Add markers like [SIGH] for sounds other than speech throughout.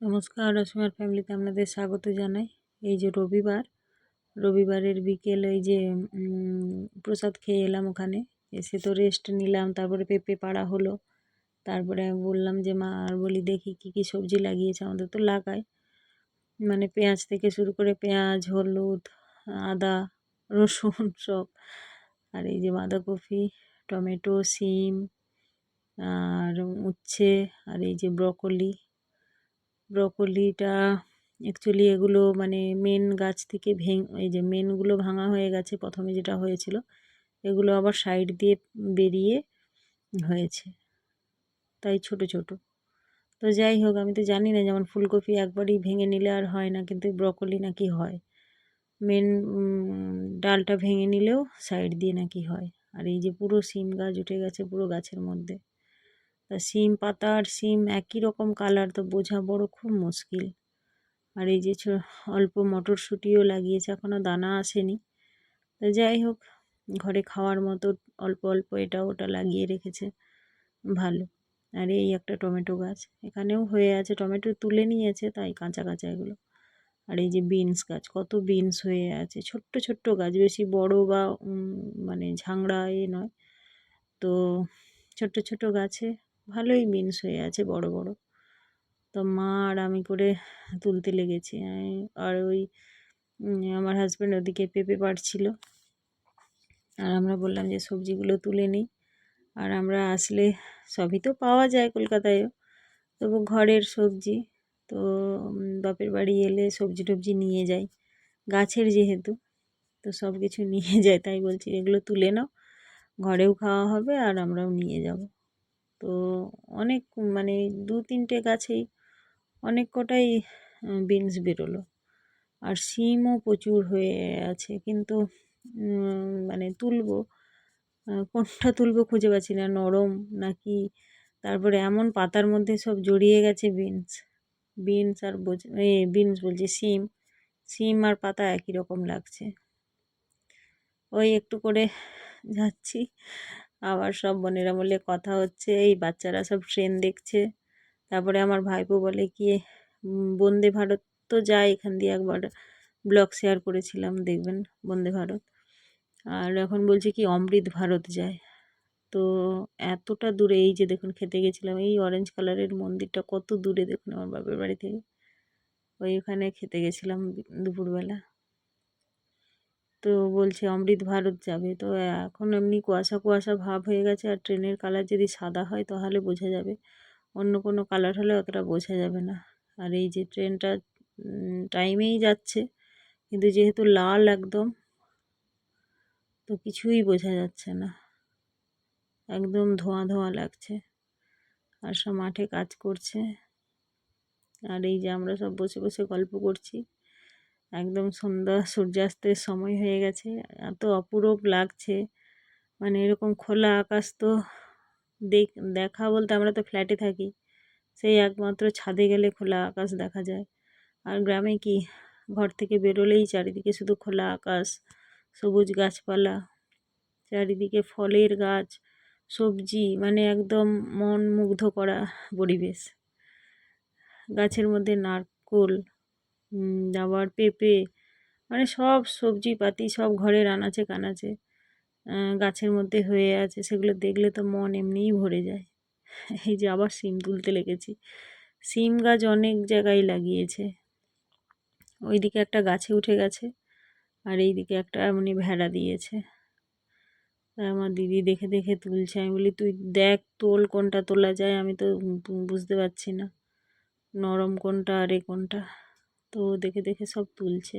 নমস্কার রসমার ফ্যামিলিতে আপনাদের স্বাগত জানাই। এই যে রবিবার, রবিবারের বিকেল এই যে প্রসাদ খেয়ে এলাম ওখানে। এসে তো রেস্ট নিলাম, তারপরে পেঁপে পাড়া হলো। তারপরে বললাম যে, মা, আর বলি দেখি কি কি সবজি লাগিয়েছে, আমাদের তো লাগায় মানে পেঁয়াজ থেকে শুরু করে পেঁয়াজ, হলুদ, আদা, রসুন [LAUGHS] সব। আর এই যে বাঁধাকপি, টমেটো, সিম, আর উচ্ছে, আর এই যে ব্রকলি। ব্রকলিটা অ্যাকচুয়ালি এগুলো মানে মেন গাছ থেকে ভেঙ, এই যে মেনগুলো ভাঙা হয়ে গেছে প্রথমে যেটা হয়েছিল, এগুলো আবার সাইড দিয়ে বেরিয়ে হয়েছে। তাই ছোট ছোট। তো যাই হোক, আমি তো জানি না, যেমন ফুলকপি একবারই ভেঙে নিলে আর হয় না, কিন্তু ব্রকলি নাকি হয়। মেন ডালটা ভেঙে নিলেও সাইড দিয়ে নাকি হয়। আর এই যে পুরো সিম গাছ উঠে গেছে পুরো গাছের মধ্যে। তা সিম পাতা আর সিম একই রকম কালার তো বোঝা বড় খুব মুশকিল। আর এই যে অল্প মটরশুঁটিও লাগিয়েছে এখনও দানা আসেনি। তো যাই হোক, ঘরে খাওয়ার মতো অল্প অল্প এটা ওটা লাগিয়ে রেখেছে। ভালো। আর এই একটা টমেটো গাছ, এখানেও হয়ে আছে, টমেটো তুলে নিয়েছে, তাই কাঁচা কাঁচা এগুলো। আর এই যে বিনস গাছ, কত বিনস হয়ে আছে, ছোট্ট ছোট্ট গাছ, বেশি বড় বা মানে ঝাংড়া এ নয়। তো ছোট্ট ছোট গাছে ভালোই বিনস হয়ে আছে বড় বড়। তো মা আর আমি করে তুলতে লেগেছি। আর ওই আমার হাজব্যান্ড ওদিকে পেঁপে পাড়ছিল। আর আমরা বললাম যে সবজিগুলো তুলে নিই। আর আমরা আসলে সবই তো পাওয়া যায় কলকাতায়ও। তবু ঘরের সবজি তো বাপের বাড়ি এলে সবজি টবজি নিয়ে যাই। গাছের যেহেতু, তো সব কিছু নিয়ে [LAUGHS] যায় তাই বলছি এগুলো তুলে নাও। ঘরেও খাওয়া হবে আর আমরাও নিয়ে যাব। তো অনেক মানে দু তিনটে গাছেই অনেক কটাই বিনস বেরোলো। আর সিমও প্রচুর হয়ে আছে, কিন্তু মানে তুলবো কোনটা তুলবো খুঁজে পাচ্ছি না, নরম নাকি? তারপরে এমন পাতার মধ্যে সব জড়িয়ে গেছে বিনস বিনস আর এ বিনস বলছি সিম সিম আর পাতা একই রকম লাগছে। ওই একটু করে যাচ্ছি। আবার সব বোনেরা বলে, কথা হচ্ছে, এই বাচ্চারা সব ট্রেন দেখছে। তারপরে আমার ভাইপো বলে কি বন্দে ভারত তো যায় এখান দিয়ে একবার ব্লগ শেয়ার করেছিলাম, দেখবেন, বন্দে ভারত। আর এখন বলছে কি, অমৃত ভারত যায়। তো এতটা দূরে, এই যে দেখুন, খেতে গেছিলাম, এই অরেঞ্জ কালারের মন্দিরটা কত দূরে দেখুন আমার বাপের বাড়ি থেকে। ওইখানে খেতে গেছিলাম দুপুরবেলা। তো বলছে, অমৃত ভারত যাবে। তো এখন এমনি কুয়াশা কুয়াশা ভাব হয়ে গেছে, আর ট্রেনের কালার যদি সাদা হয় তাহলে বোঝা যাবে। অন্য কোনো কালার হলে অতটা বোঝা যাবে না। আর এই যে ট্রেনটা টাইমেই যাচ্ছে, কিন্তু যেহেতু লাল একদম, তো কিছুই বোঝা যাচ্ছে না। একদম ধোঁয়া ধোঁয়া লাগছে। আর সব মাঠে কাজ করছে। আর এই যে আমরা সব বসে বসে গল্প করছি। একদম সন্ধ্যা সূর্যাস্তের সময় হয়ে গেছে। এত অপূরূপ লাগছে। মানে এরকম খোলা আকাশ তো দেখ, দেখা বলতে আমরা তো ফ্ল্যাটে থাকি। সেই একমাত্র ছাদে গেলে খোলা আকাশ দেখা যায়। আর গ্রামে কি? ঘর থেকে বেরোলেই চারিদিকে শুধু খোলা আকাশ, সবুজ গাছপালা, চারিদিকে ফলের গাছ, সবজি মানে একদম মন মুগ্ধ করা পরিবেশ। গাছের মধ্যে নারকোল আবার পেঁপে মানে সব সবজি পাতি সব ঘরের আনাচে কানাচে গাছের মধ্যে হয়ে আছে, সেগুলো দেখলে তো মন এমনিই ভরে যায়। এই যে আবার সিম তুলতে লেগেছি। সিম গাছ অনেক জায়গায় লাগিয়েছে। ওইদিকে একটা গাছে উঠে গেছে, আর এই দিকে একটা এমনি ভেড়া দিয়েছে। আমার দিদি দেখে দেখে তুলছে, আমি বলি, তুই দেখ তোল কোনটা তোলা যায়, আমি তো বুঝতে পারছি না। নরম কোনটা, আর কোনটা? তো দেখে দেখে সব তুলছে।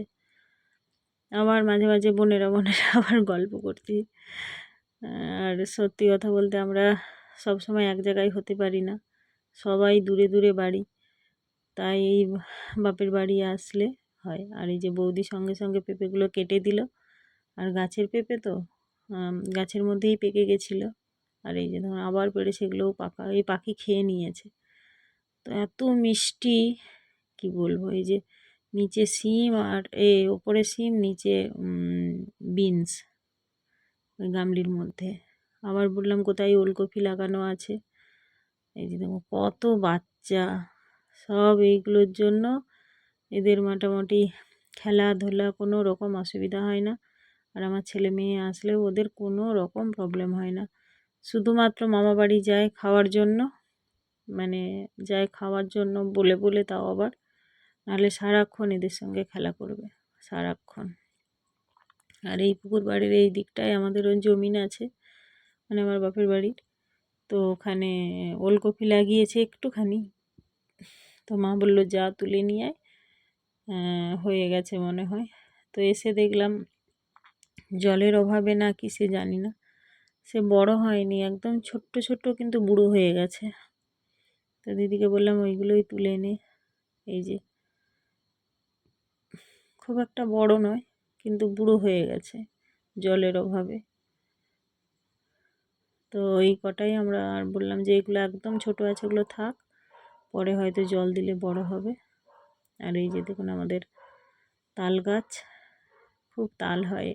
আবার মাঝে মাঝে বোনেরা বোনেরা [LAUGHS] আবার গল্প করছি আর সত্যি কথা বলতে আমরা সব সময় এক জায়গায় হতে পারি না। সবাই দূরে দূরে বাড়ি। তাই এই বাপের বাড়ি আসলে হয়। আর এই যে বৌদি সঙ্গে সঙ্গে পেঁপেগুলো কেটে দিল। আর গাছের পেঁপে তো গাছের মধ্যেই পেকে গেছিল। আর এই যে ধরুন আবার পেড়ে সেগুলোও পাকা, এই পাখি খেয়ে নিয়েছে। তো এত মিষ্টি, কি বলব? এই যে নিচে সিম আর এ, ওপরে সিম, নিচে বিনস ওই গামলির মধ্যে। আবার বললাম, কোথায় ওলকপি লাগানো আছে? এই যে দেখো, কত বাচ্চা। সব এইগুলোর জন্য এদের মোটামুটি খেলাধুলা কোনো রকম অসুবিধা হয় না। আর আমার ছেলে মেয়ে আসলেও ওদের কোনো রকম প্রবলেম হয় না। শুধুমাত্র মামা বাড়ি যায় খাওয়ার জন্য মানে যায় খাওয়ার জন্য বলে বলে তাও আবার নাহলে সারাক্ষণ এদের সঙ্গে খেলা করবে, সারাক্ষণ। আর এই পুকুর বাড়ির এই দিকটায় আমাদের ওই জমিন আছে মানে আমার বাপের বাড়ির। তো ওখানে ওলকপি লাগিয়েছে একটুখানি। তো মা বলল, যা তুলে নিয়ে আয়। হয়ে গেছে মনে হয়। তো এসে দেখলাম জলের অভাবে না কি সে জানি না, সে বড় হয়নি, একদম ছোট্ট ছোট্ট কিন্তু বুড়ো হয়ে গেছে। তো দিদিকে বললাম, ওইগুলোই তুলে নে। এই যে খুব একটা বড় নয়, কিন্তু বুড়ো হয়ে গেছে জলের অভাবে। তো এই কটাই আমরা আর বললাম যে এগুলো একদম ছোট আছে, ওগুলো থাক, পরে হয়তো জল দিলে বড় হবে। আর এই যে দেখুন আমাদের তাল গাছ, খুব তাল হয়।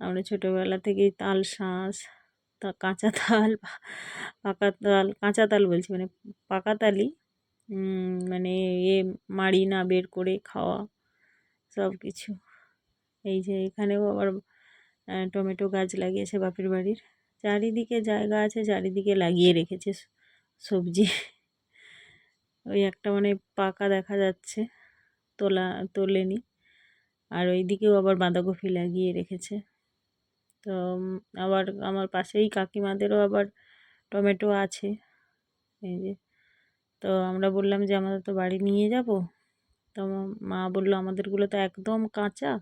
আমরা ছোটোবেলা থেকেই তাল শাঁস, তা কাঁচা তাল, পাকা তাল, কাঁচা তাল বলছি মানে পাকা তালই মানে এ মাড়ি না বের করে খাওয়া। সব কিছু এই যে এখানেও আবার টমেটো গাছ লাগিয়েছে বাপের বাড়ির। চারিদিকে জায়গা আছে, চারিদিকে লাগিয়ে রেখেছে সবজি। ওই একটা মানে পাকা দেখা যাচ্ছে, তোলা, তোলেনি। আর ওই দিকেও আবার বাঁধাকপি লাগিয়ে রেখেছে। তো আবার আমার পাশেই কাকিমাদেরও আবার টমেটো আছে। এই যে, তো আমরা বললাম যে আমাদের তো বাড়ি নিয়ে যাব। তো মা বলল, আমাদেরগুলো তো একদম কাঁচা।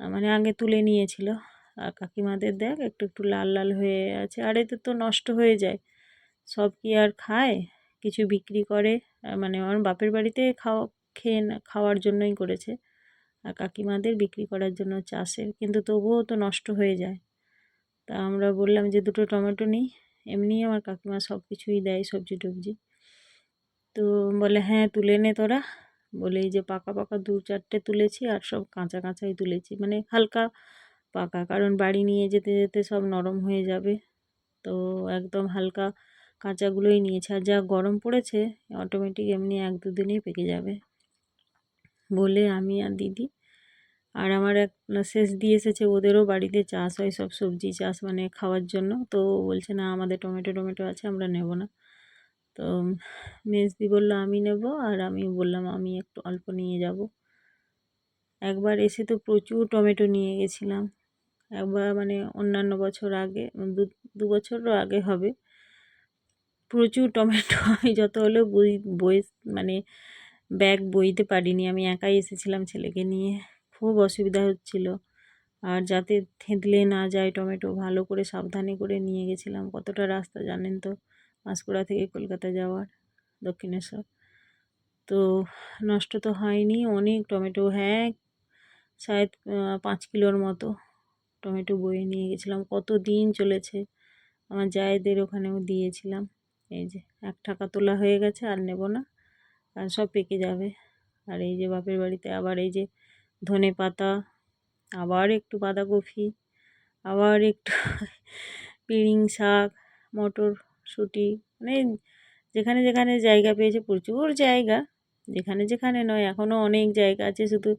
মানে আগে তুলে নিয়েছিল। আর কাকিমাদের দেখ, একটু একটু লাল লাল হয়ে আছে। আর এতে তো নষ্ট হয়ে যায়। সব কি আর খায়? কিছু বিক্রি করে। মানে আমার বাপের বাড়িতে খাওয়া, খেয়ে খাওয়ার জন্যই করেছে। আর কাকিমাদের বিক্রি করার জন্য চাষের। কিন্তু তবুও তো নষ্ট হয়ে যায়। তা আমরা বললাম যে, দুটো টমেটো নিই। এমনি আমার কাকিমা সব কিছুই দেয় সবজি টবজি তো বলে হ্যাঁ তুলে নে তোরা। বলে এই যে পাকা পাকা দু চারটে তুলেছি আর সব কাঁচা, কাঁচাই তুলেছি। মানে হালকা পাকা, কারণ বাড়ি নিয়ে যেতে যেতে সব নরম হয়ে যাবে। তো একদম হালকা কাঁচাগুলোই নিয়েছে। আর যা গরম পড়েছে অটোমেটিক এমনি এক দুদিনেই পেকে যাবে। বলে আমি আর দিদি আর আমার এক শেষ দিয়ে এসেছে, ওদেরও বাড়িতে চাষ হয় সব সবজি চাষ মানে খাওয়ার জন্য। তো বলছে, না, আমাদের টমেটো টমেটো আছে, আমরা নেব না। তো মেজদি বলল, আমি নেব আর আমি বললাম, আমি একটু অল্প নিয়ে যাব। একবার এসে তো প্রচুর টমেটো নিয়ে গেছিলাম। একবার মানে অন্যান্য বছর আগে, দু দু বছরও আগে হবে। প্রচুর টমেটো, [LAUGHS] আমি যত হলেও বই বই মানে ব্যাগ বইতে পারিনি। আমি একাই এসেছিলাম ছেলেকে নিয়ে। খুব অসুবিধা হচ্ছিল। আর যাতে থেঁতলে না যায়, টমেটো ভালো করে সাবধানে করে নিয়ে গেছিলাম। কতটা রাস্তা জানেন তো? পাঁশকুড়া থেকে কলকাতা যাওয়ার, দক্ষিণেশ্বর। তো নষ্ট তো হয়নি, অনেক টমেটো হ্যাঁ শায়দ পাঁচ কিলোর মতো টমেটো বয়ে নিয়ে গেছিলাম। কত দিন চলেছে, আমার জায়েদের ওখানেও দিয়েছিলাম। এই যে, এক টাকা তোলা হয়ে গেছে, আর নেব না কারণ সব পেকে যাবে। আর এই যে, বাপের বাড়িতে আবার এই যে, ধনে পাতা, আবার একটু বাঁধাকপি, আবার একটু [LAUGHS] পিড়িং শাক মটরশুঁটি মানে যেখানে যেখানে জায়গা পেয়েছে প্রচুর জায়গা। যেখানে যেখানে নয় এখনও অনেক জায়গা আছে। শুধু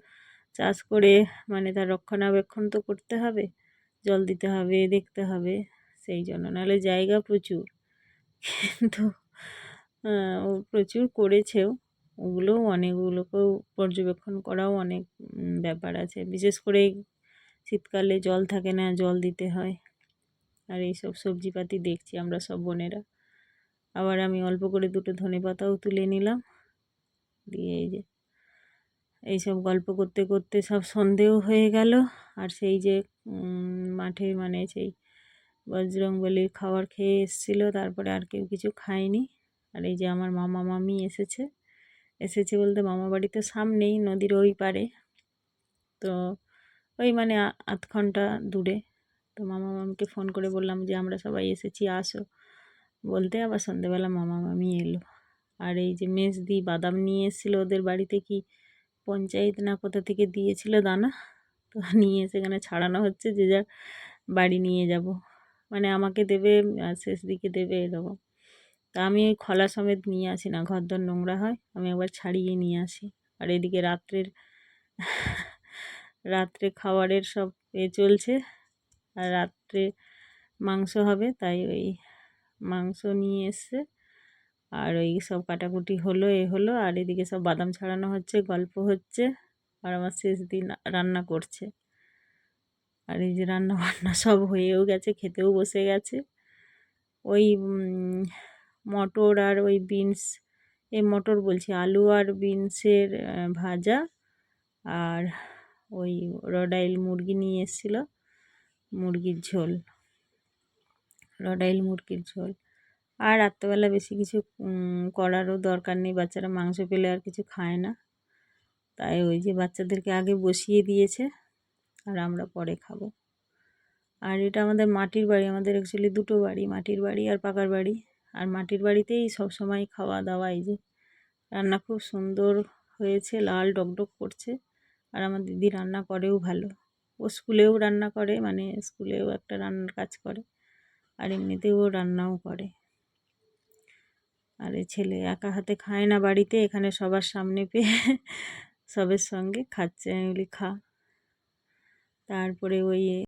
চাষ করে মানে তার রক্ষণাবেক্ষণ তো করতে হবে। জল দিতে হবে, দেখতে হবে। সেই জন্য নাহলে জায়গা প্রচুর। কিন্তু ও প্রচুর করেছেও। ওগুলোও অনেকগুলোকেও পর্যবেক্ষণ করাও অনেক ব্যাপার আছে। বিশেষ করে শীতকালে জল থাকে না, জল দিতে হয়। আর এই এইসব সবজিপাতি দেখছি আমরা সব বোনেরা। আবার আমি অল্প করে দুটো ধনে পাতাও তুলে নিলাম। দিয়ে এই যে, এইসব গল্প করতে করতে সব সন্ধেও হয়ে গেল। আর সেই যে মাঠে মানে সেই বজরংবলির খাবার খেয়ে এসেছিল, তারপরে আর কেউ কিছু খায়নি। আর এই যে আমার মামা মামি এসেছে। এসেছে বলতে মামা বাড়ি তো সামনেই, নদীর ওই পারে। তো ওই মানে আধ ঘণ্টা দূরে। তো মামা মামিকে ফোন করে বললাম যে, আমরা সবাই এসেছি, আসো। বলতে আবার সন্ধেবেলা মামা মামি এলো। আর এই যে মেজদি বাদাম নিয়ে এসেছিল ওদের বাড়িতে কি পঞ্চায়েত না কোথা থেকে দিয়েছিল দানা? তো নিয়ে সেখানে ছাড়ানো হচ্ছে, যে যার বাড়ি নিয়ে যাব। মানে আমাকে দেবে শেষ দিকে দেবে এরকম। তা আমি ওই খলা সমেত নিয়ে আসি না, ঘরদোর নোংরা হয়, আমি একবার ছাড়িয়ে নিয়ে আসি। আর এদিকে রাত্রের, রাত্রে খাবারের সব এ চলছে। আর রাত্রে মাংস হবে, তাই ওই মাংস নিয়ে এসছে। আর ওই সব কাটাকুটি হলো, এ হলো, আর এদিকে সব বাদাম ছাড়ানো হচ্ছে, গল্প হচ্ছে, আর আমার শেষ দিন রান্না করছে। আর এই যে রান্না বান্না [LAUGHS] সব হয়েও গেছে, খেতেও বসে গেছে। ওই মটর আর ওই বিনস এই মটর বলছি, আলু আর বিনসের ভাজা, আর ওই রডাইল মুরগি নিয়ে এসেছিল। মুরগির ঝোল, রডাইল মুরগির ঝোল। আর রাত্রেবেলা বেশি কিছু করারও দরকার নেই। বাচ্চারা মাংস পেলে আর কিছু খায় না। তাই ওই যে বাচ্চাদেরকে আগে বসিয়ে দিয়েছে, আর আমরা পরে খাব। আর এটা আমাদের মাটির বাড়ি, আমাদের অ্যাকচুয়ালি দুটো বাড়ি, মাটির বাড়ি আর পাকার বাড়ি। আর মাটির বাড়িতেই সব সময় খাওয়া দাওয়া, এই যে রান্না খুব সুন্দর হয়েছে, লাল ডকডক করছে। আর আমার দিদি রান্না করেও ভালো। ও স্কুলেও রান্না করে মানে স্কুলেও একটা রান্নার কাজ করে আর এমনিতেও রান্নাও করে। আর ছেলে একা হাতে খায় না বাড়িতে, এখানে সবার সামনে পেয়ে সবের সঙ্গে খাচ্ছে, আমি বলি খা। তারপরে ওই